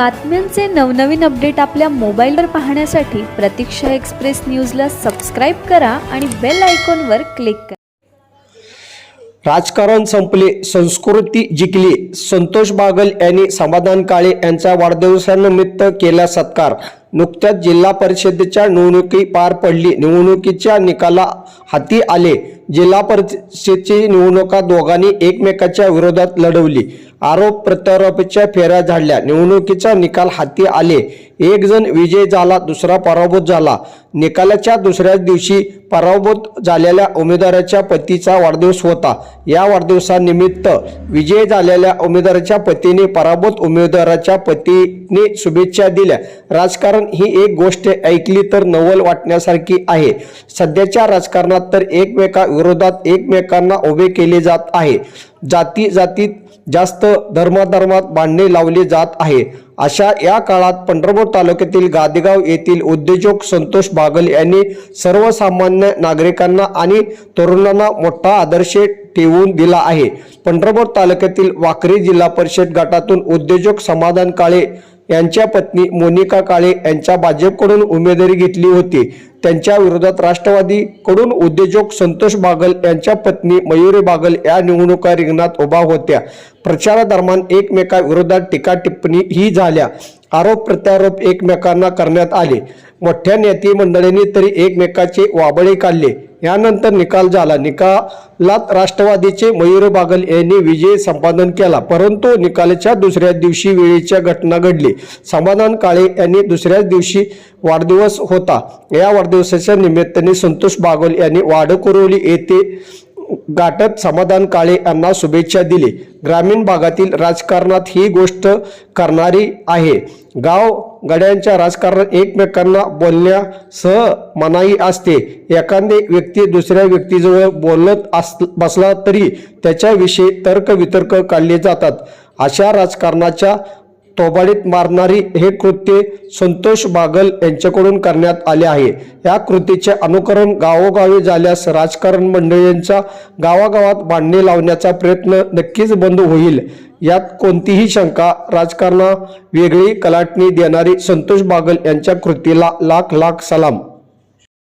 बातम्यांचे नवनवीन अपडेट आपल्या मोबाईलवर पाहण्यासाठी प्रतीक्षा एक्सप्रेस न्यूजला सबस्क्राईब करा आणि बेल आयकॉनवर क्लिक करा. राजकारण संपले संस्कृती जिंकली. संतोष बागल यांनी समाधान काळे यांचा वाढदिवसानिमित्त केला सत्कार. नुकत्याच जिल्हा परिषदेच्या निवडणुकी पार पडली. निवडणुकीच्या निकाला हाती आले. जिल्हा परिषदेची निवडणुका दोघांनी एकमेकाच्या विरोधात लढवली. आरोप प्रत्यारोपाच्या फेऱ्या झाडल्या. निवडणुकीचा निकाल हाती आले. एक जण विजय झाला दुसरा पराभूत झाला. निकालाच्या दुसऱ्याच दिवशी पराभूत झालेल्या उमेदवाराच्या पतीचा वाढदिवस होता. या वाढदिवसानिमित्त विजय झालेल्या उमेदवाराच्या पतीने पराभूत उमेदवाराच्या पतीने शुभेच्छा दिल्या. राजकारण ही एक गोष्ट ऐकली तर नवल वाटण्यासारखी आहे. सध्याच्या राजकारणात तर एकमेका विरोधात एकमेकांना उभे केले जात आहे. जाती जातीत जास्त धर्माधर्मात बांधणे लावले जात आहे. अशा या काळात पंढरपूर तालुक्यातील गादेगाव येथील उद्योजक संतोष बागल यांनी सर्वसामान्य नागरिकांना आणि तरुणांना मोठा आदर्श ठेवून दिला आहे. पंढरपूर तालुक्यातील वाकरी जिल्हा परिषद गटातून उद्योजक समाधान काळे यांच्या पत्नी मोनिका काळे यांच्या भाजपकडून उमेदवारी घेतली होती. त्यांच्या विरोधात राष्ट्रवादीकडून उद्योजक संतोष बागल यांच्या पत्नी मयुरी बागल या निवडणुका रिंगणात उभा होत्या. प्रचारादरम्यान एकमेकाविरोधात टीका टिप्पणी ही झाल्या. आरोप प्रत्यारोप एकमेकांना करण्यात आले. मोठ्या नेते मंडळींनी तरी एकमेकाचे वाबळे काढले. यानंतर निकाल झाला. निकालात राष्ट्रवादीचे मयूर बागल यांनी विजय संपादन केला परंतु निकालाच्या दुसऱ्या दिवशी वेळेच्या घटना घडली. समाधान काळे यांनी दुसऱ्याच दिवशी वाढदिवस होता. या वाढदिवसाच्या निमित्ताने संतोष बागल यांनी वाडकुरोली येथे गाठत समाधान काळे यांना शुभेच्छा दिली. ग्रामीण भागातील राजकारणात ही गोष्ट करणारी आहे. गाव गड्यांच्या राजकारणात एकमेकांना बोलण्यासह मनाई असते. एखादे व्यक्ती दुसऱ्या व्यक्तीजवळ बोलत अस बसला तरी त्याच्याविषयी तर्कवितर्क काढले जातात. अशा राजकारणाच्या तोबाडीत मारणारी हे कृत्य संतोष बागल यांच्याकडून करण्यात आले आहे. या कृतीचे अनुकरण गावोगावी झाल्यास राजकारण मंडळींचा गावागावात भांडणे लावण्याचा प्रयत्न नक्कीच बंद होईल. यात कोणतीही शंका राजकारणा वेगळी कलाटणी देणारी संतोष बागल यांच्या कृतीला लाख लाख सलाम.